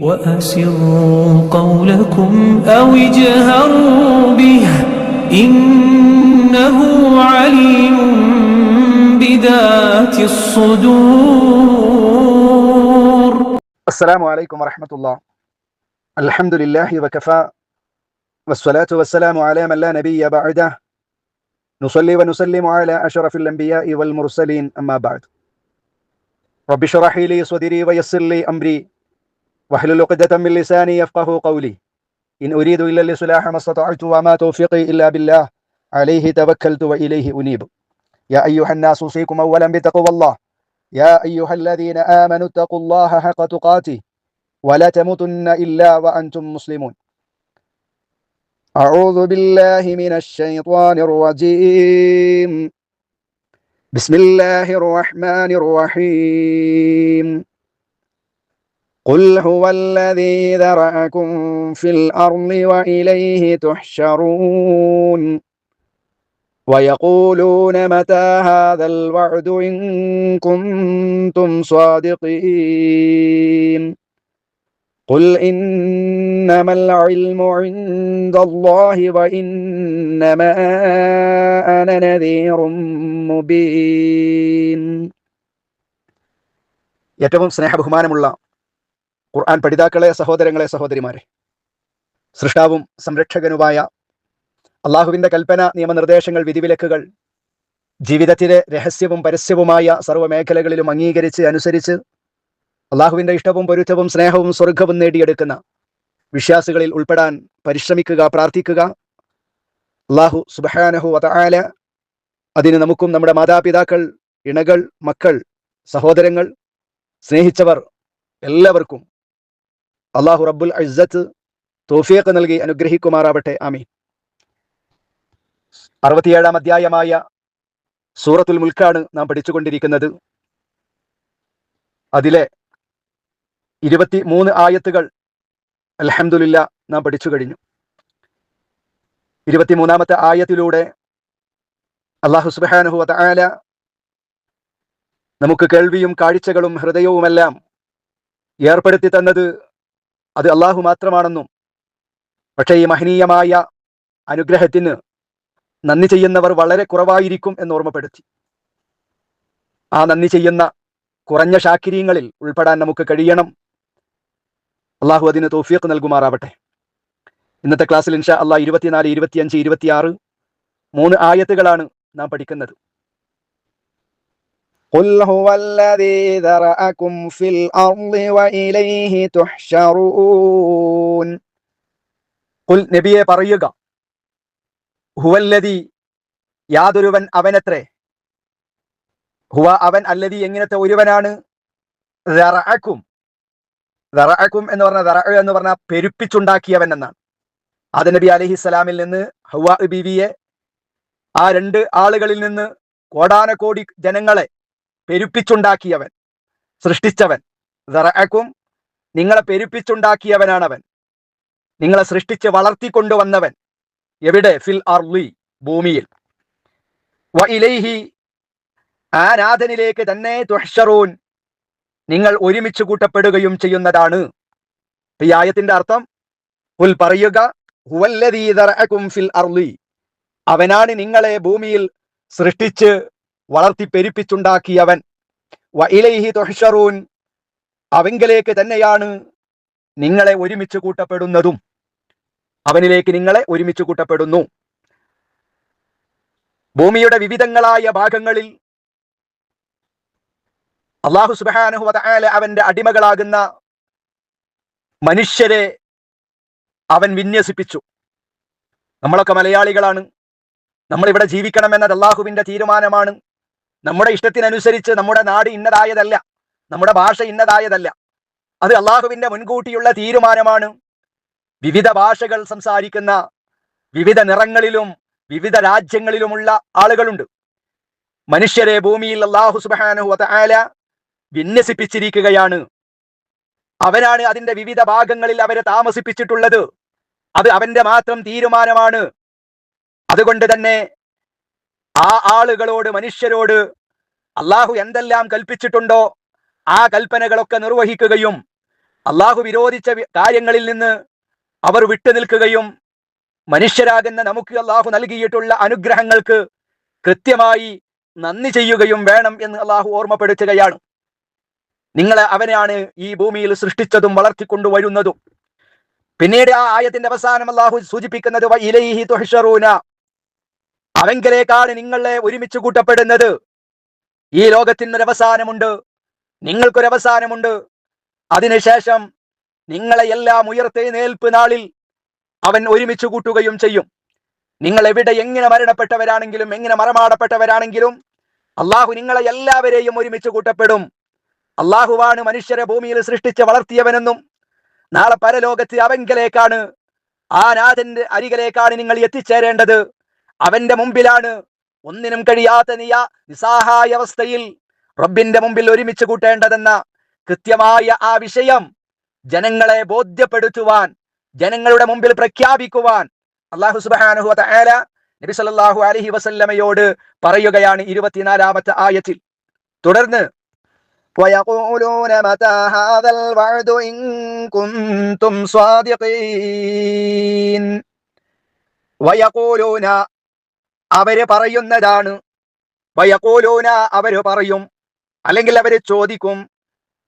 وأسروا قولكم أو اجهروا به إنه عليم بذات الصدور. السلام عليكم ورحمة الله. الحمد لله وكفى والصلاة والسلام على من لا نبي بعده. نصلي ونسلم على أشرف الأنبياء والمرسلين أما بعد. رب اشرح لي صدري ويسر لي أمري. واحلل عقدة من لساني يفقه قولي. إن أريد إلا الإصلاح ما استطعت وما توفيقي إلا بالله. عليه توكلت وإليه أنيب. يا أيها الناس أوصيكم أولا بتقوى الله. يا أيها الذين آمنوا اتقوا الله حق تقاته. ولا تموتن إلا وأنتم مسلمون. أعوذ بالله من الشيطان الرجيم. بسم الله الرحمن الرحيم. قل هو الذي ذرأكم في الأرض وإليه تحشرون ويقولون متى هذا الوعد إن كنتم صادقين قل إنما العلم عند الله وإنما أنا نذير مبين ഏറ്റവും സ്നേഹബഹുമാനമുള്ള ഖുർആൻ പഠിതാക്കളെ സഹോദരങ്ങളെ സഹോദരിമാരെ. സൃഷ്ടാവും സംരക്ഷകനുമായ അള്ളാഹുവിന്റെ കൽപ്പന നിയമനിർദ്ദേശങ്ങൾ വിധിവിലക്കുകൾ ജീവിതത്തിലെ രഹസ്യവും പരസ്യവുമായ സർവ മേഖലകളിലും അംഗീകരിച്ച് അനുസരിച്ച് അള്ളാഹുവിന്റെ ഇഷ്ടവും പൊരുത്തവും സ്നേഹവും സ്വർഗവും നേടിയെടുക്കുന്ന വിശ്വാസികളിൽ ഉൾപ്പെടാൻ പരിശ്രമിക്കുക പ്രാർത്ഥിക്കുക. അള്ളാഹു സുബഹാനഹു വതആല അതിന് നമുക്കും നമ്മുടെ മാതാപിതാക്കൾ ഇണകൾ മക്കൾ സഹോദരങ്ങൾ സ്നേഹിച്ചവർ എല്ലാവർക്കും അള്ളാഹു റബ്ബുൽ ഇസ്സത്ത് തോഫിയക്ക് നൽകി അനുഗ്രഹിക്കുമാറാവട്ടെ. ആമീൻ. അറുപത്തിയേഴാം അധ്യായമായ സൂറത്തുൽ മുൽക്കാണ് നാം പഠിച്ചുകൊണ്ടിരിക്കുന്നത്. അതിലെ ഇരുപത്തി മൂന്ന് ആയത്തുകൾ അലഹമുല്ല നാം പഠിച്ചു കഴിഞ്ഞു. ഇരുപത്തിമൂന്നാമത്തെ ആയത്തിലൂടെ അള്ളാഹു സുബാനുഹു വതആല നമുക്ക് കേൾവിയും കാഴ്ചകളും ഹൃദയവുമെല്ലാം ഏർപ്പെടുത്തി തന്നത് അത് അള്ളാഹു മാത്രമാണെന്നും പക്ഷേ ഈ മഹനീയമായ അനുഗ്രഹത്തിന് നന്ദി ചെയ്യുന്നവർ വളരെ കുറവായിരിക്കും എന്ന് ഓർമ്മപ്പെടുത്തി. ആ നന്ദി ചെയ്യുന്ന കുറഞ്ഞ ഷാക്കിര്യങ്ങളിൽ ഉൾപ്പെടാൻ നമുക്ക് കഴിയണം. അള്ളാഹു അതിന് തോഫിയക്ക് നൽകുമാറാവട്ടെ. ഇന്നത്തെ ക്ലാസ്സിൽ ഇൻഷാ അള്ളാഹ് ഇരുപത്തിനാല് ഇരുപത്തിയഞ്ച് ഇരുപത്തിയാറ് മൂന്ന് ആയത്തുകളാണ് നാം പഠിക്കുന്നത്. قل هو الذي ذرأكم في الأرض وإليه تحشرون قل നബിയെ പറയുക ഹുവല്ലതി യാതൊരുവൻ അവനത്രേ ഹുവ അവൻ അല്ലതി എങ്ങനത്തെ ഒരുവനാണ് ദറഅക്കും ദറഅക്കും എന്ന് പറഞ്ഞ ദറ എന്ന് പറഞ്ഞ പെരുപ്പിച്ചുണ്ടാക്കിയവൻ എന്നാണ് ആദ നബി അലഹിസ്സലാമിൽ നിന്ന് ഹുവ ബീവിയെ ആ രണ്ട് ആളുകളിൽ നിന്ന് കോടാനകോടി ജനങ്ങളെ പെരുപ്പിച്ചുണ്ടാക്കിയവൻ. സൃഷ്ടിച്ചവൻ. ദറക്കും നിങ്ങളെ പെരുപ്പിച്ചുണ്ടാക്കിയവനാണവൻ. നിങ്ങളെ സൃഷ്ടിച്ച് വളർത്തിക്കൊണ്ടുവന്നവൻ. എവിടെ? ഫിൽ അർലി ഭൂമിയിൽ. വ ആ നാഥനിലേക്ക് തന്നെ തുഹ്ഷറൂൻ നിങ്ങൾ ഒരുമിച്ച് കൂട്ടപ്പെടുകയും ചെയ്യുന്നതാണ്. ഈ ആയത്തിന്റെ അർത്ഥം ഉൽ പറയുക ഹുവല്ലദീ ഫിൽ അവനാണ് നിങ്ങളെ ഭൂമിയിൽ സൃഷ്ടിച്ച് വളർത്തി പെരുപ്പിച്ചുണ്ടാക്കിയവൻ അവങ്കിലേക്ക് തന്നെയാണ് നിങ്ങളെ ഒരുമിച്ച് കൂട്ടപ്പെടുന്നതും. അവനിലേക്ക് നിങ്ങളെ ഒരുമിച്ച് കൂട്ടപ്പെടുന്നു. ഭൂമിയുടെ വിവിധങ്ങളായ ഭാഗങ്ങളിൽ അള്ളാഹു സുബാനുഹുല അവന്റെ അടിമകളാകുന്ന മനുഷ്യരെ അവൻ വിന്യസിപ്പിച്ചു. നമ്മളൊക്കെ മലയാളികളാണ്. നമ്മളിവിടെ ജീവിക്കണമെന്നത് അള്ളാഹുവിന്റെ തീരുമാനമാണ്. നമ്മുടെ ഇഷ്ടത്തിനനുസരിച്ച് നമ്മുടെ നാട് ഇന്നതായതല്ല നമ്മുടെ ഭാഷ ഇന്നതായതല്ല. അത് അള്ളാഹുവിന്റെ മുൻകൂട്ടിയുള്ള തീരുമാനമാണ്. വിവിധ ഭാഷകൾ സംസാരിക്കുന്ന വിവിധ നിറങ്ങളിലും വിവിധ രാജ്യങ്ങളിലുമുള്ള ആളുകളുണ്ട്. മനുഷ്യരെ ഭൂമിയിൽ അള്ളാഹു സുബാനഹു വതആല വിന്യസിപ്പിച്ചിരിക്കുകയാണ്. അവനാണ് അതിന്റെ വിവിധ ഭാഗങ്ങളിൽ അവരെ താമസിപ്പിച്ചിട്ടുള്ളത്. അത് അവന്റെ മാത്രം തീരുമാനമാണ്. അതുകൊണ്ട് തന്നെ ആ ആളുകളോട് മനുഷ്യരോട് അള്ളാഹു എന്തെല്ലാം കൽപ്പിച്ചിട്ടുണ്ടോ ആ കൽപ്പനകളൊക്കെ നിർവഹിക്കുകയും അള്ളാഹു വിരോധിച്ച കാര്യങ്ങളിൽ നിന്ന് അവർ വിട്ടുനിൽക്കുകയും മനുഷ്യരാകുന്ന നമുക്ക് അള്ളാഹു നൽകിയിട്ടുള്ള അനുഗ്രഹങ്ങൾക്ക് കൃത്യമായി നന്ദി ചെയ്യുകയും വേണം എന്ന് അള്ളാഹു ഓർമ്മപ്പെടുത്തുകയാണ് നിങ്ങളെ അവനാണ് ഈ ഭൂമിയിൽ സൃഷ്ടിച്ചതും വളർത്തിക്കൊണ്ടുവരുന്നതും പിന്നീട് ആ ആയത്തിന്റെ അവസാനം അള്ളാഹു സൂചിപ്പിക്കുന്നത്. അവങ്കലേക്കാണ് നിങ്ങളെ ഒരുമിച്ച് കൂട്ടപ്പെടുന്നത്. ഈ ലോകത്തിനൊരവസാനമുണ്ട്. അവസാനമുണ്ട് നിങ്ങൾക്കൊരു അവസാനമുണ്ട് അതിനുശേഷം നിങ്ങളെ എല്ലാം ഉയർത്തെഴുന്നേൽപ്പ് നാളിൽ അവൻ ഒരുമിച്ച് കൂട്ടുകയും ചെയ്യും. നിങ്ങൾ എവിടെ എങ്ങനെ മരണപ്പെട്ടവരാണെങ്കിലും എങ്ങനെ മറമാടപ്പെട്ടവരാണെങ്കിലും അള്ളാഹു നിങ്ങളെ എല്ലാവരെയും ഒരുമിച്ച് കൂട്ടപ്പെടും. അള്ളാഹുവാണ് മനുഷ്യരെ ഭൂമിയിൽ സൃഷ്ടിച്ച് വളർത്തിയവനെന്നും നാളെ പരലോകത്ത് അവങ്കലേക്കാണ് ആ നാഥന്റെ അരികിലേക്കാണ് നിങ്ങൾ എത്തിച്ചേരേണ്ടത്. അവന്റെ മുമ്പിലാണ് ഒന്നിനും കഴിയാത്ത നിയ നിസ്സഹായ അവസ്ഥയിൽ റബ്ബിന്റെ മുമ്പിൽ ഒരുമിച്ച് കൂട്ടേണ്ടതെന്ന കൃത്യമായ ആ വിഷയം ജനങ്ങളെ ബോധ്യപ്പെടുത്തുവാൻ ജനങ്ങളുടെ മുമ്പിൽ പ്രഖ്യാപിക്കുവാൻ അള്ളാഹു സുബ്ഹാനഹു വ തആല നബി സല്ലല്ലാഹു അലൈഹി വസല്ലമയോട് പറയുകയാണ് ഇരുപത്തിനാലാമത്തെ ആയത്തിൽ തുടർന്ന് ويقولون متى هذا الوعد إن كنتم صادقين വയക്കൂലൂന അവർ പറയുന്നതാണ്. വയക്കോലോന അവർ പറയും. അല്ലെങ്കിൽ അവർ ചോദിക്കും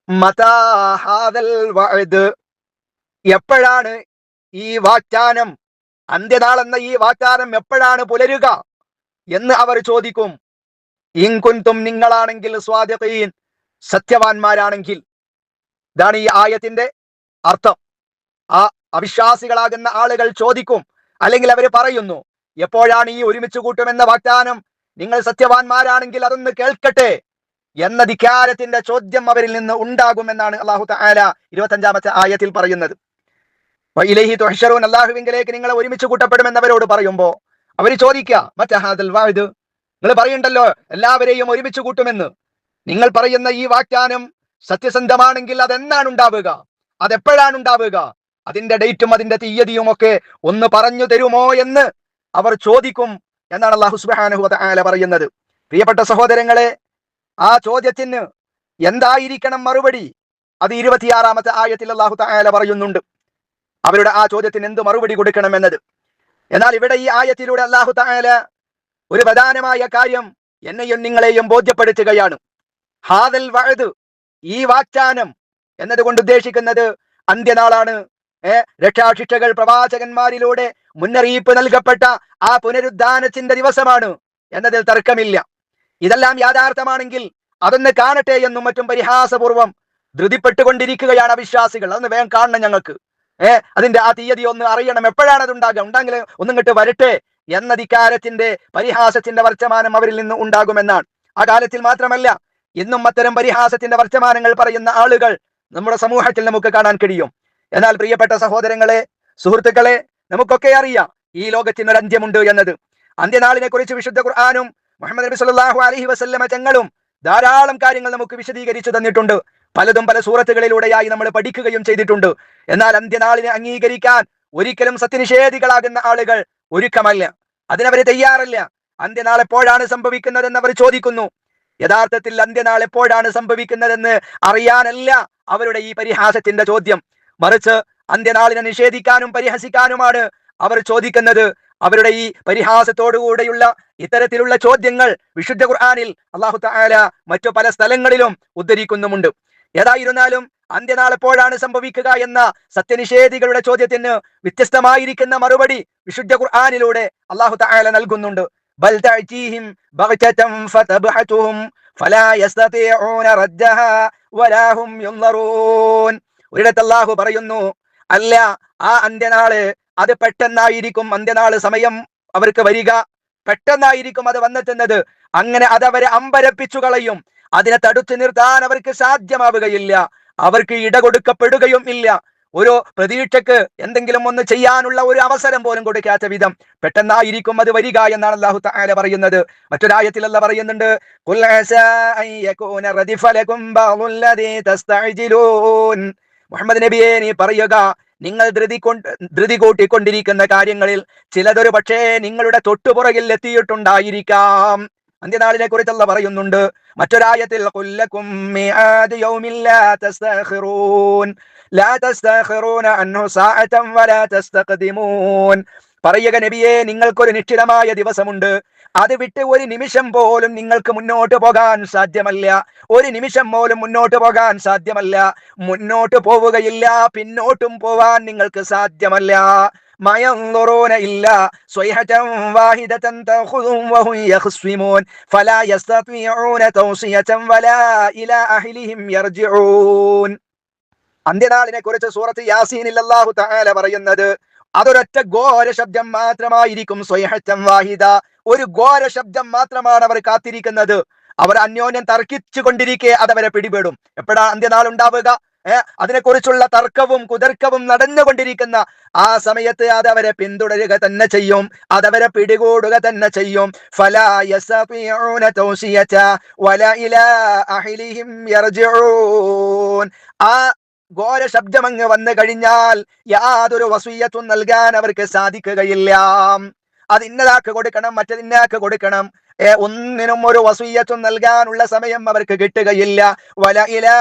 മതാ ഹാദൽ വഅദ്? എപ്പോഴാണ് ഈ വാഗ്ദാനം? അന്ത്യനാളെന്ന ഈ വാഗ്ദാനം എപ്പോഴാണ് പുലരുക? എന്ന് അവർ ചോദിക്കും. ഇൻകുന്തും നിങ്ങളാണെങ്കിൽ സ്വാധീൻ സത്യവാന്മാരാണെങ്കിൽ ഇതാണ് ഈ ആയത്തിന്റെ അർത്ഥം. ആ അവിശ്വാസികളാകുന്ന ആളുകൾ ചോദിക്കും. അല്ലെങ്കിൽ അവർ പറയുന്നു എപ്പോഴാണ് ഈ ഒരുമിച്ച് കൂട്ടുമെന്ന വാഗ്ദാനം? നിങ്ങൾ സത്യവാന്മാരാണെങ്കിൽ അതൊന്ന് കേൾക്കട്ടെ. എന്ന ധിക്കാരത്തിന്റെ ചോദ്യം അവരിൽ നിന്ന് ഉണ്ടാകുമെന്നാണ് അള്ളാഹു തആല ഇരുപത്തഞ്ചാമത്തെ ആയത്തിൽ പറയുന്നത്. ഇലഹി തുഹ്ശറൂൻ അള്ളാഹുവിങ്കിലേക്ക് നിങ്ങളെ ഒരുമിച്ച് കൂട്ടപ്പെടുമെന്നവരോട് പറയുമ്പോ അവർ ചോദിക്കുക മറ്റഹാദൽ വായത് നിങ്ങൾ പറയുണ്ടല്ലോ എല്ലാവരെയും ഒരുമിച്ച് കൂട്ടുമെന്ന്. നിങ്ങൾ പറയുന്ന ഈ വാഗ്ദാനം സത്യസന്ധമാണെങ്കിൽ അതെന്നാണ് ഉണ്ടാവുക? അതെപ്പോഴാണ് ഉണ്ടാവുക? അതിന്റെ ഡേറ്റും അതിന്റെ തീയതിയും ഒക്കെ ഒന്ന് പറഞ്ഞു തരുമോ എന്ന് അവർ ചോദിക്കും എന്നാണ് അള്ളാഹു സുബ്ഹാനഹു ആല പറയുന്നത്. പ്രിയപ്പെട്ട സഹോദരങ്ങളെ ആ ചോദ്യത്തിന് എന്തായിരിക്കണം മറുപടി? അത് ഇരുപത്തിയാറാമത്തെ ആയത്തിൽ അള്ളാഹു തആല പറയുന്നുണ്ട്. അവരുടെ ആ ചോദ്യത്തിന് എന്ത് മറുപടി കൊടുക്കണം എന്നത് എന്നാൽ ഇവിടെ ഈ ആയത്തിലൂടെ അള്ളാഹു തആല ഒരു പ്രധാനമായ കാര്യം എന്നെയും നിങ്ങളെയും ബോധ്യപ്പെടുത്തുകയാണ്. ഹാദൽ വഴുത് ഈ വാഗ്ദാനം എന്നതുകൊണ്ട് ഉദ്ദേശിക്കുന്നത് അന്ത്യനാളാണ്. ഏർ രക്ഷാശിക്ഷകൾ പ്രവാചകന്മാരിലൂടെ മുന്നറിയിപ്പ് നൽകപ്പെട്ട ആ പുനരുദ്ധാനത്തിന്റെ ദിവസമാണ് എന്നതിൽ തർക്കമില്ല. ഇതെല്ലാം യാഥാർത്ഥ്യമാണെങ്കിൽ അതൊന്ന് കാണട്ടെ എന്നും മറ്റും പരിഹാസപൂർവം ധൃതിപ്പെട്ടുകൊണ്ടിരിക്കുകയാണ് അവിശ്വാസികൾ. അതൊന്ന് വേഗം കാണണം ഞങ്ങൾക്ക്. ഏഹ് അതിന്റെ ആ തീയതി ഒന്ന് അറിയണം. എപ്പോഴാണ് അത് ഉണ്ടാകുക? ഉണ്ടെങ്കിൽ ഒന്നും കിട്ട് വരട്ടെ എന്ന ധിക്കാരത്തിന്റെ പരിഹാസത്തിന്റെ വർത്തമാനം അവരിൽ നിന്ന് ഉണ്ടാകുമെന്നാണ്. ആ കാലത്തിൽ മാത്രമല്ല ഇന്നും അത്തരം പരിഹാസത്തിന്റെ വർത്തമാനങ്ങൾ പറയുന്ന ആളുകൾ നമ്മുടെ സമൂഹത്തിൽ നമുക്ക് കാണാൻ കഴിയും. എന്നാൽ പ്രിയപ്പെട്ട സഹോദരങ്ങളെ സുഹൃത്തുക്കളെ നമുക്കൊക്കെ അറിയാം ഈ ലോകത്തിന് ഒരു അന്ത്യമുണ്ട് എന്നത്. അന്ത്യനാളിനെ കുറിച്ച് വിശുദ്ധ ഖുർആാനും മുഹമ്മദ് നബി സല്ലല്ലാഹു അലഹി വസ്ല്ലമ തങ്ങളും ധാരാളം കാര്യങ്ങൾ നമുക്ക് വിശദീകരിച്ചു തന്നിട്ടുണ്ട്. പലതും പല സൂറത്തുകളിലൂടെയായി നമ്മൾ പഠിക്കുകയും ചെയ്തിട്ടുണ്ട്. എന്നാൽ അന്ത്യനാളിനെ അംഗീകരിക്കാൻ ഒരിക്കലും സത്യനിഷേധികളാകുന്ന ആളുകൾ ഒരുക്കമല്ല. അതിനവര് തയ്യാറല്ല. അന്ത്യനാൾ എപ്പോഴാണ് സംഭവിക്കുന്നതെന്ന് അവർ ചോദിക്കുന്നു. യഥാർത്ഥത്തിൽ അന്ത്യനാൾ എപ്പോഴാണ് സംഭവിക്കുന്നതെന്ന് അറിയാനല്ല അവരുടെ ഈ പരിഹാസത്തിന്റെ ചോദ്യം. മറിച്ച് അന്ത്യനാളിനെ നിഷേധിക്കാനും പരിഹസിക്കാനുമാണ് അവർ ചോദിക്കുന്നത്. അവരുടെ ഈ പരിഹാസത്തോടുകൂടെയുള്ള ഇത്തരത്തിലുള്ള ചോദ്യങ്ങൾ വിശുദ്ധ ഖുർആാനിൽ അള്ളാഹു താല മറ്റു പല സ്ഥലങ്ങളിലും ഉദ്ധരിക്കുന്നുമുണ്ട്. ഏതായിരുന്നാലും അന്ത്യനാൾ എപ്പോഴാണ് സംഭവിക്കുക എന്ന സത്യനിഷേധികളുടെ ചോദ്യത്തിന് വ്യത്യസ്തമായിരിക്കുന്ന മറുപടി വിശുദ്ധ ഖുർആാനിലൂടെ അള്ളാഹു താല നൽകുന്നുണ്ട്. ബൽ ഒരിടത്ത് അള്ളാഹു പറയുന്നു അല്ല ആ അന്ത്യനാൾ അത് പെട്ടെന്നായിരിക്കും അന്ത്യനാൾ സമയം അവർക്ക് വരിക. പെട്ടെന്നായിരിക്കും അത് വന്നെത്തുന്നത്. അങ്ങനെ അതവരെ അമ്പരപ്പിച്ചു കളയും. അതിനെ തടുത്തു നിർത്താൻ അവർക്ക് സാധ്യമാവുകയില്ല. അവർക്ക് ഇട കൊടുക്കപ്പെടുകയും ഇല്ല. ഒരു പ്രതീക്ഷക്ക് എന്തെങ്കിലും ഒന്ന് ചെയ്യാനുള്ള ഒരു അവസരം പോലും കൊടുക്കാത്ത വിധം പെട്ടെന്നായിരിക്കും അത് വരിക എന്നാണ് അല്ലാഹു തആല പറയുന്നത്. മറ്റൊരായത്തിൽ അല്ല പറയുന്നുണ്ട് മുഹമ്മദ് നബിയെ നീ പറയുക. നിങ്ങൾ ധൃതി കൊണ്ട് ധൃതി കൂട്ടിക്കൊണ്ടിരിക്കുന്ന കാര്യങ്ങളിൽ ചിലതൊരു പക്ഷേ നിങ്ങളുടെ തൊട്ടുപുറകിൽ എത്തിയിട്ടുണ്ടായിരിക്കാം. അന്ത്യനാളിനെ കുറിച്ചുള്ള പറയുന്നുണ്ട്. മറ്റൊരായത്തിൽ "ഖുല്ലകും മിആദു യൗമിൻ ലാ തസ്തഖിറൂൻ. ലാ തസ്തഖിറൂന അൻഹു സാഅതൻ വലാ തസ്തഖ്ദിമൂൻ. പറയുക നബിയെ നിങ്ങൾക്കൊരു നിശ്ചിതമായ ദിവസമുണ്ട്. അത് വിട്ട് ഒരു നിമിഷം പോലും നിങ്ങൾക്ക് മുന്നോട്ട് പോകാൻ സാധ്യമല്ല. ഒരു നിമിഷം പോലും മുന്നോട്ട് പോകാൻ സാധ്യമല്ല. മുന്നോട്ട് പോവുകയില്ല പിന്നോട്ടും പോവാൻ നിങ്ങൾക്ക് സാധ്യമല്ല. ഇല്ല. ഫലാ വലാ ഇലാ അഹ്ലിഹിം യർജിഊൻ. അന്ത്യനാളിനെ കുറിച്ച് സൂറത്ത് യാസീനിൽ അല്ലാഹു തആല പറയുന്നത് അതൊരൊറ്റ ഘോര ശബ്ദം മാത്രമായിരിക്കും സ്വയഹറ്റം വാഹിദ. ഒരു ഘോര ശബ്ദം മാത്രമാണ് അവർ കാത്തിരിക്കുന്നത്. അവർ അന്യോന്യം തർക്കിച്ചു കൊണ്ടിരിക്കെ അതവരെ പിടിപെടും. എപ്പോഴാണ് അന്ത്യനാൾ ഉണ്ടാവുക? അതിനെക്കുറിച്ചുള്ള തർക്കവും കുതർക്കവും നടന്നുകൊണ്ടിരിക്കുന്ന ആ സമയത്ത് അതവരെ പിന്തുടരുക തന്നെ ചെയ്യും. അതവരെ പിടികൂടുക തന്നെ ചെയ്യും. ആ ഘോര ശബ്ദമങ്ങ് വന്നു കഴിഞ്ഞാൽ യാതൊരു വസൂയത്തും നൽകാൻ അവർക്ക് സാധിക്കുകയില്ല. അത് ഇന്നതാക്ക് കൊടുക്കണം മറ്റതിന്നാക്ക് കൊടുക്കണം. ഒന്നിനും ഒരു വസൂയത്വം നൽകാനുള്ള സമയം അവർക്ക് കിട്ടുകയില്ല. വല ഇലാ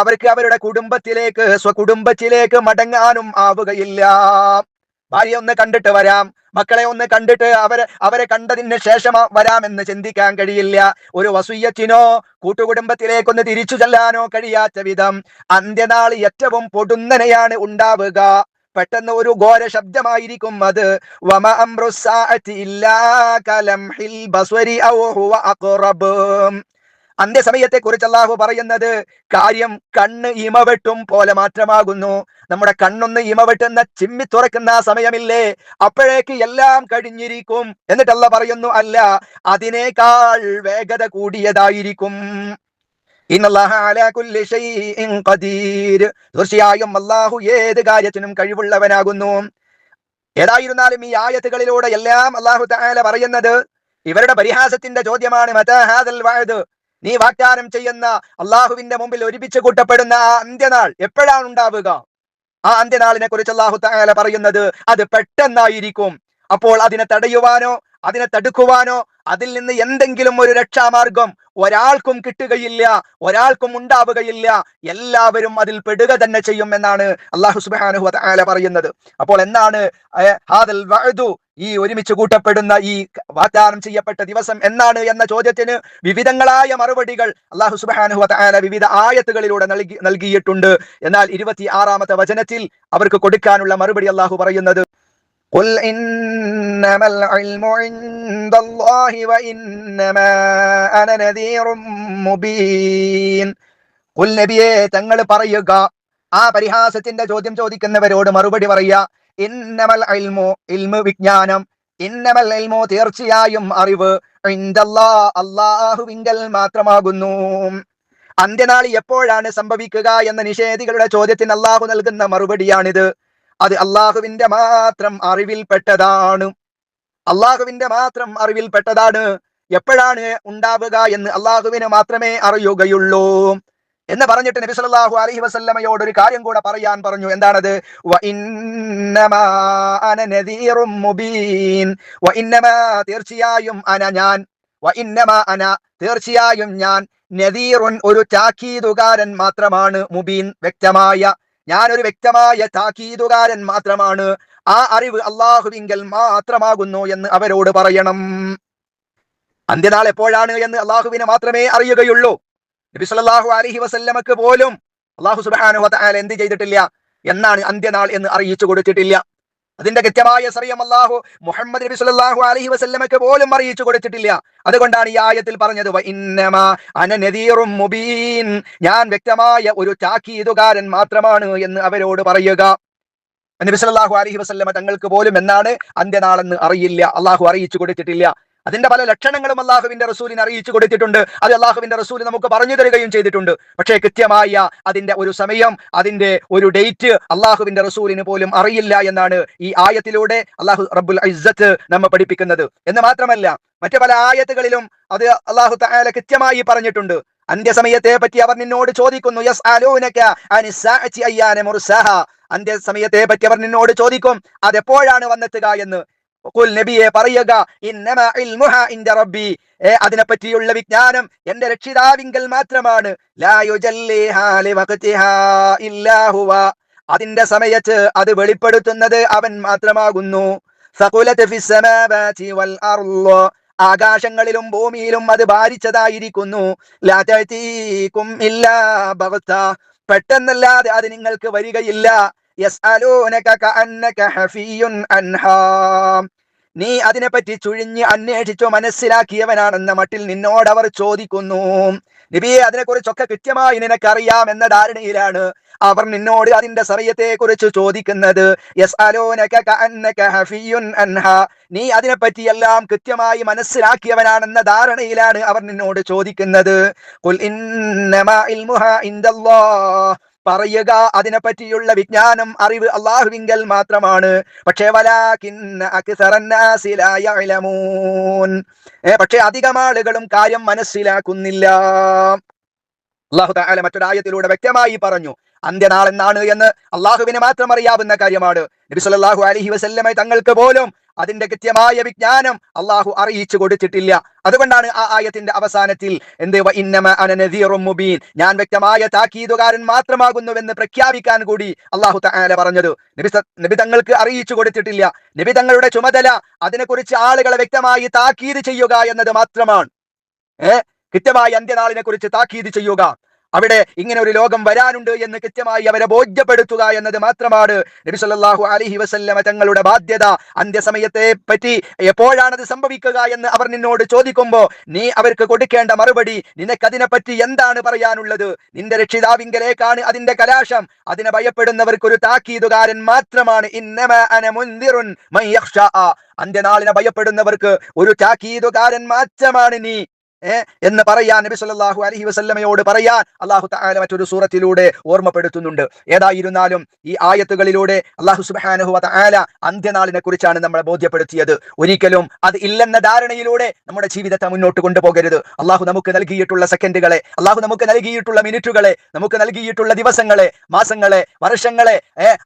അവർക്ക് അവരുടെ കുടുംബത്തിലേക്ക് സ്വകുടുംബത്തിലേക്ക് മടങ്ങാനും ആവുകയില്ല. ഭാര്യ ഒന്ന് കണ്ടിട്ട് വരാം. മക്കളെ ഒന്ന് കണ്ടിട്ട് അവരെ അവരെ കണ്ടതിന് ശേഷം വരാമെന്ന് ചിന്തിക്കാൻ കഴിയില്ല. ഒരു വസൂയത്തിനോ കൂട്ടുകുടുംബത്തിലേക്കൊന്ന് തിരിച്ചു ചെല്ലാനോ കഴിയാത്ത വിധം അന്ത്യനാൾ ഏറ്റവും പൊടുന്നനെയാണ് ഉണ്ടാവുക. പെട്ടെന്ന് ഒരു ഘോര ശബ്ദമായിരിക്കും അത്. വമ അന്ത്യസമയത്തെ കുറിച്ച് അള്ളാഹു പറയുന്നത് കാര്യം കണ്ണ് ഇമവെട്ടും പോലെ മാത്രമാകുന്നു. നമ്മുടെ കണ്ണൊന്ന് ഇമവെട്ടുന്ന ചിമ്മി തുറക്കുന്ന സമയമില്ലേ? അപ്പോഴേക്ക് എല്ലാം കഴിഞ്ഞിരിക്കും. എന്നിട്ടല്ല പറയുന്നു അല്ല അതിനേക്കാൾ വേഗത കൂടിയതായിരിക്കും. തീർച്ചയായും അള്ളാഹു ഏത് കാര്യത്തിനും കഴിവുള്ളവനാകുന്നു. ഏതായിരുന്നാലും ഈ ആയത്തുകളിലൂടെ എല്ലാം അള്ളാഹു താല പറയുന്നത് ഇവരുടെ പരിഹാസത്തിന്റെ ചോദ്യമാണ് നീ വാഗ്ദാനം ചെയ്യുന്ന അള്ളാഹുവിന്റെ മുമ്പിൽ ഒരുമിച്ച് കൂട്ടപ്പെടുന്ന ആ അന്ത്യനാൾ എപ്പോഴാണ് ഉണ്ടാവുക? ആ അന്ത്യനാളിനെ കുറിച്ച് അള്ളാഹു താല പറയുന്നത് അത് പെട്ടെന്നായിരിക്കും. അപ്പോൾ അതിനെ തടയുവാനോ അതിനെ തടുക്കുവാനോ അതിൽ നിന്ന് എന്തെങ്കിലും ഒരു രക്ഷാമാർഗം ഒരാൾക്കും കിട്ടുകയില്ല ഒരാൾക്കും ഉണ്ടാവുകയില്ല എല്ലാവരും അതിൽ പെടുക തന്നെ ചെയ്യും എന്നാണ് അള്ളാഹു സുബ്ഹാനഹു വതആല പറയുന്നത്. അപ്പോൾ എന്നാണ് ഹാദൽ ഈ ഒരുമിച്ച് കൂട്ടപ്പെടുന്ന ഈ വാഗ്ദാനം ചെയ്യപ്പെട്ട ദിവസം എന്നാണ് എന്ന ചോദ്യത്തിന് വിവിധങ്ങളായ മറുപടികൾ അള്ളാഹു സുബ്ഹാനഹു വതആല വിവിധ ആയത്തുകളിലൂടെ നൽകി നൽകിയിട്ടുണ്ട്. എന്നാൽ ഇരുപത്തി ആറാമത്തെ വചനത്തിൽ അവർക്ക് കൊടുക്കാനുള്ള മറുപടി അള്ളാഹു പറയുന്നത് قل إنما العلم عند الله وإنما أنا نذير مبين قل നബിയെ തങ്ങൾ പറയുക ആ പരിഹാസത്തിന്റെ ചോദ്യം ചോദിക്കുന്നവരോട് മറുപടി പറയുക ഇന്നമൽ ഇൽമു ഇൽമു വിജ്ഞാനം ഇന്നമൽ ഇൽമു തീർച്ചയായും അറിവ് ഇൻദല്ലാ അല്ലാഹുവിങ്കൽ മാത്രമാകുന്നു അന്ത്യനാൾ എപ്പോഴാണ് സംഭവിക്കുക എന്ന നിഷേധികളുടെ ചോദ്യത്തിന് അള്ളാഹു നൽകുന്ന മറുപടിയാണിത് അത് അള്ളാഹുവിന്റെ മാത്രം അറിവിൽപ്പെട്ടതാണ്. അള്ളാഹുവിന്റെ മാത്രം അറിവിൽപ്പെട്ടതാണ്. എപ്പോഴാണ് ഉണ്ടാവുക എന്ന് അള്ളാഹുവിന് മാത്രമേ അറിയുകയുള്ളൂ. എന്ന് പറഞ്ഞിട്ട് നബി സല്ലല്ലാഹു അലൈഹി വസല്ലമയോട് ഒരു കാര്യം കൂടെ പറയാൻ പറഞ്ഞു. എന്താണത്? തീർച്ചയായും അന ഞാൻ. അന തീർച്ചയായും ഞാൻ. നദീറുൻ ഒരു ചാക്കീതുകാരൻ മാത്രമാണ് മുബീൻ വ്യക്തമായ ഞാൻ ഒരു വ്യക്തമായ താക്കീതുകാരൻ മാത്രമാണ്. ആ അറിവ് അള്ളാഹുവിങ്കൽ മാത്രമാകുന്നു എന്ന് അവരോട് പറയണം. അന്ത്യനാൾ എപ്പോഴാണ് എന്ന് അള്ളാഹുവിനെ മാത്രമേ അറിയുകയുള്ളൂ. നബി സല്ലല്ലാഹു അലൈഹി വസല്ലമക്ക് പോലും അള്ളാഹു വതആല എന്ത് ചെയ്തിട്ടില്ല? എന്നാണ് അന്ത്യനാൾ എന്ന് അറിയിച്ചു കൊടുത്തിട്ടില്ല. അതിന്റെ കൃത്യമായ സറിയം അള്ളാഹു മുഹമ്മദ് നബി സല്ലല്ലാഹു അലഹി വസല്ലമക്ക് പോലും അറിയിച്ചു കൊടുത്തിട്ടില്ല. അതുകൊണ്ടാണ് ഈ ആയത്തിൽ പറഞ്ഞത് "വ ഇന്നമാ അന മുബീൻ. ഞാൻ വ്യക്തമായ ഒരു താക്കീതുകാരൻ മാത്രമാണ് എന്ന് അവരോട് പറയുക. നബി സല്ലല്ലാഹു അലൈഹി വസല്ലമ തങ്ങൾക്ക് പോലും എന്നാണ് അന്ത്യനാളെന്ന് അറിയില്ല അള്ളാഹു അറിയിച്ചു കൊടുത്തിട്ടില്ല. അതിന്റെ പല ലക്ഷണങ്ങളും അള്ളാഹുവിന്റെ റസൂലിന് അറിയിച്ചു കൊടുത്തിട്ടുണ്ട്. അത് അള്ളാഹുവിന്റെ റസൂൽ നമുക്ക് പറഞ്ഞു തരികയും ചെയ്തിട്ടുണ്ട്. പക്ഷേ കൃത്യമായ അതിന്റെ ഒരു സമയം അതിന്റെ ഒരു ഡേറ്റ് അള്ളാഹുവിന്റെ റസൂലിന് പോലും അറിയില്ല എന്നാണ് ഈ ആയത്തിലൂടെ അള്ളാഹു റബ്ബുൽ ഇസ്സത്ത് നമ്മെ പഠിപ്പിക്കുന്നത്. എന്ന് മാത്രമല്ല മറ്റു പല ആയത്തുകളിലും അത് അള്ളാഹു തആല കൃത്യമായി പറഞ്ഞിട്ടുണ്ട്. അന്ത്യസമയത്തെ പറ്റി അവർ നിന്നോട് ചോദിക്കുന്നു യസ് അന്ത്യസമയത്തെ പറ്റി അവർ നിന്നോട് ചോദിക്കും അതെപ്പോഴാണ് വന്നെത്തുക എന്ന്? നബിയെ പറയുക അതിനെ പറ്റിയുള്ള വിജ്ഞാനം എന്റെ രക്ഷിതാവിങ്കൽ മാത്രമാണ്. അതിന്റെ സമയത്ത് അത് വെളിപ്പെടുത്തുന്നത് അവൻ മാത്രമാകുന്നു. ആകാശങ്ങളിലും ഭൂമിയിലും അത് ഭാരിച്ചതായിരിക്കുന്നു. പെട്ടെന്നല്ലാതെ അത് നിങ്ങൾക്ക് വരികയില്ല. നീ അതിനെപ്പറ്റി ചുഴിഞ്ഞ് അന്വേഷിച്ചോ മനസ്സിലാക്കിയവനാണെന്ന മട്ടിൽ നിന്നോടവർ ചോദിക്കുന്നു. നബിയെ അതിനെക്കുറിച്ചൊക്കെ കൃത്യമായി നിനക്കറിയാം എന്ന ധാരണയിലാണ് അവർ നിന്നോട് അതിന്റെ സറിയത്തെ കുറിച്ച് ചോദിക്കുന്നത് നീ അതിനെപ്പറ്റി എല്ലാം കൃത്യമായി മനസ്സിലാക്കിയവനാണെന്ന ധാരണയിലാണ് അവർ നിന്നോട് ചോദിക്കുന്നത്. ഖുൽ അതിനെ പറ്റിയുള്ള പറയുക വിജ്ഞാനം അറിവ് അള്ളാഹുവിങ്കൽ മാത്രമാണ്. പക്ഷേ പക്ഷേ അധികം ആളുകളും കാര്യം മനസ്സിലാക്കുന്നില്ല. അള്ളാഹു താല മറ്റൊരായത്തിലൂടെ വ്യക്തമായി പറഞ്ഞു അന്ത്യനാൾ എന്നാണ് എന്ന് അള്ളാഹുവിനെ മാത്രം അറിയാവുന്ന കാര്യമാണ്. നബി സല്ലല്ലാഹു അലൈഹി വസല്ലമ തങ്ങൾക്ക് പോലും അതിന്റെ കൃത്യമായ വിജ്ഞാനം അള്ളാഹു അറിയിച്ചു കൊടുത്തിട്ടില്ല. അതുകൊണ്ടാണ് ആ ആയത്തിന്റെ അവസാനത്തിൽ എന്ത്? മുബീൻ. ഞാൻ വ്യക്തമായ താക്കീതുകാരൻ മാത്രമാകുന്നുവെന്ന് പ്രഖ്യാപിക്കാൻ കൂടി അള്ളാഹു തആല പറഞ്ഞത്. നിബിതങ്ങൾക്ക് തങ്ങൾക്ക് അറിയിച്ചു കൊടുത്തിട്ടില്ല. നിബിതങ്ങളുടെ ചുമതല അതിനെക്കുറിച്ച് ആളുകളെ വ്യക്തമായി താക്കീത് ചെയ്യുക എന്നത് മാത്രമാണ്. ഏ? കൃത്യമായി അന്ത്യനാളിനെ കുറിച്ച് താക്കീത് ചെയ്യുക. അവിടെ ഇങ്ങനെ ഒരു ലോകം വരാനുണ്ട് എന്ന് കൃത്യമായി അവരെ ബോധ്യപ്പെടുത്തുക എന്നത് മാത്രമാണ്. നബി സല്ലല്ലാഹു അലൈഹി വസല്ലമ തങ്ങളുടെ ബാധ്യത. അന്ത്യസമയത്തെ പറ്റി എപ്പോഴാണത് സംഭവിക്കുക എന്ന് അവർ നിന്നോട് ചോദിക്കുമ്പോ നീ അവർക്ക് കൊടുക്കേണ്ട മറുപടി നിനക്ക് അതിനെപ്പറ്റി എന്താണ് പറയാനുള്ളത്? നിന്റെ രക്ഷിതാവിങ്കലേക്കാണ് അതിന്റെ കലാശം. അതിനെ ഭയപ്പെടുന്നവർക്കൊരു താക്കീതുകാരൻ മാത്രമാണ്. അന്ത്യനാളിനെ ഭയപ്പെടുന്നവർക്ക് ഒരു താക്കീതുകാരൻ മാത്രമാണ് നീ. എന്ന് പറയാൻ നബി സല്ലാഹു അലഹി വസല്ലമയോട് പറയാൻ അള്ളാഹു താല മറ്റൊരു സൂറത്തിലൂടെ ഓർമ്മപ്പെടുത്തുന്നുണ്ട്. ഏതായിരുന്നാലും ഈ ആയത്തുകളിലൂടെ അള്ളാഹു സുബാനഹു വ തആല അന്ത്യനാളിനെ കുറിച്ചാണ് നമ്മളെ ബോധ്യപ്പെടുത്തിയത്. ഒരിക്കലും അത് ഇല്ലെന്ന ധാരണയിലൂടെ നമ്മുടെ ജീവിതത്തെ മുന്നോട്ട് കൊണ്ടുപോകരുത്. അള്ളാഹു നമുക്ക് നൽകിയിട്ടുള്ള സെക്കൻഡുകളെ അള്ളാഹു നമുക്ക് നൽകിയിട്ടുള്ള മിനിറ്റുകളെ നമുക്ക് നൽകിയിട്ടുള്ള ദിവസങ്ങളെ മാസങ്ങളെ വർഷങ്ങളെ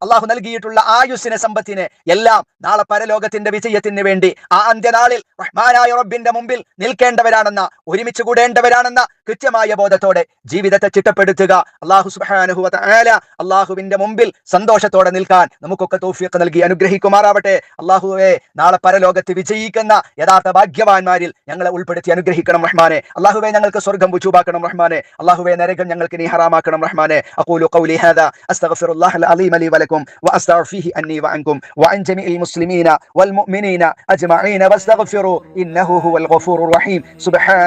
അള്ളാഹു നൽകിയിട്ടുള്ള ആയുസ്സിനെ സമ്പത്തിനെ എല്ലാം നാളെ പരലോകത്തിന്റെ വിജയത്തിന് വേണ്ടി ആ അന്ത്യനാളിൽ റഹ്മാനായ റബ്ബിന്റെ മുമ്പിൽ നിൽക്കേണ്ടവരാണെന്ന ഒരുമിച്ച് കൂടേണ്ടവരാണെന്ന കൃത്യമായ ബോധത്തോടെ ജീവിതത്തെ ചിട്ടപ്പെടുത്തുക അള്ളാഹു സുബ്ഹാനഹു വ തആല അള്ളാഹുവിന്റെ മുമ്പിൽ സന്തോഷത്തോടെ നിൽക്കാൻ നമുക്കൊക്കെ തൗഫീഖ് നൽകി അനുഗ്രഹിക്കുമാറാവട്ടെ അള്ളാഹുവെ നാളെ പരലോകത്ത് വിജയിക്കുന്ന യഥാർത്ഥ ഭാഗ്യവാന്മാരിൽ ഞങ്ങളെ ഉൾപ്പെടുത്തി അനുഗ്രഹിക്കണം റഹ്മാനെ അള്ളാഹുവെ ഞങ്ങൾക്ക് സ്വർഗം വുചൂബാക്കണം റഹ്മാനെ അള്ളാഹുവെ നരകം ഞങ്ങൾക്ക് നീ ഹറാമാക്കണം റഹ്മാനെ അഖൂലു ഖൗലി ഹാദാ അസ്തഗ്ഫിറുല്ലാഹൽ അലീം ലി വലക്കും വഅസ്തഗ്ഫിറു ഫീഹി അന്നി വഅൻകും വഅൻ ജമീഇൽ മുസ്ലിമീന والمؤمنين أجمعين واستغفروا إنه هو الغفور الرحيم